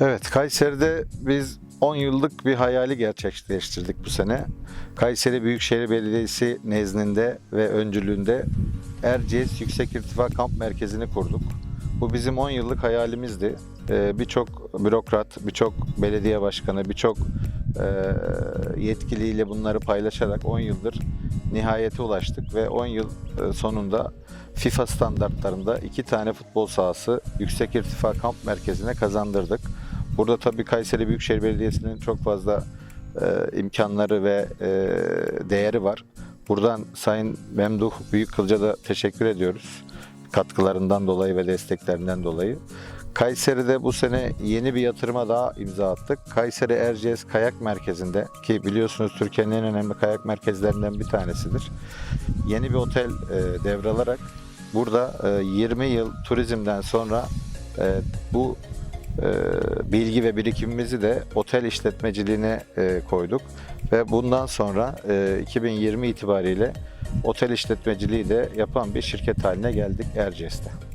Evet, Kayseri'de biz 10 yıllık bir hayali gerçekleştirdik bu sene. Kayseri Büyükşehir Belediyesi nezdinde ve öncülüğünde Erciyes Yüksek İrtifa Kamp Merkezi'ni kurduk. Bu bizim 10 yıllık hayalimizdi. Ee, birçok bürokrat, birçok belediye başkanı, birçok e, yetkiliyle bunları paylaşarak 10 yıldır nihayete ulaştık ve 10 yıl e, sonunda FIFA standartlarında iki tane futbol sahası Yüksek İrtifa Kamp Merkezi'ne kazandırdık. Burada tabii Kayseri Büyükşehir Belediyesi'nin çok fazla e, imkanları ve e, değeri var. Buradan Sayın Memduh Büyükkılca da teşekkür ediyoruz. Katkılarından dolayı ve desteklerinden dolayı. Kayseri'de bu sene yeni bir yatırıma daha imza attık. Kayseri Erciyes Kayak Merkezi'nde ki biliyorsunuz Türkiye'nin en önemli kayak merkezlerinden bir tanesidir. Yeni bir otel e, devralarak burada e, 20 yıl turizmden sonra e, bu e, bilgi ve birikimimizi de otel işletmeciliğine e, koyduk ve bundan sonra e, 2020 itibariyle otel işletmeciliği de yapan bir şirket haline geldik Erciyes'te.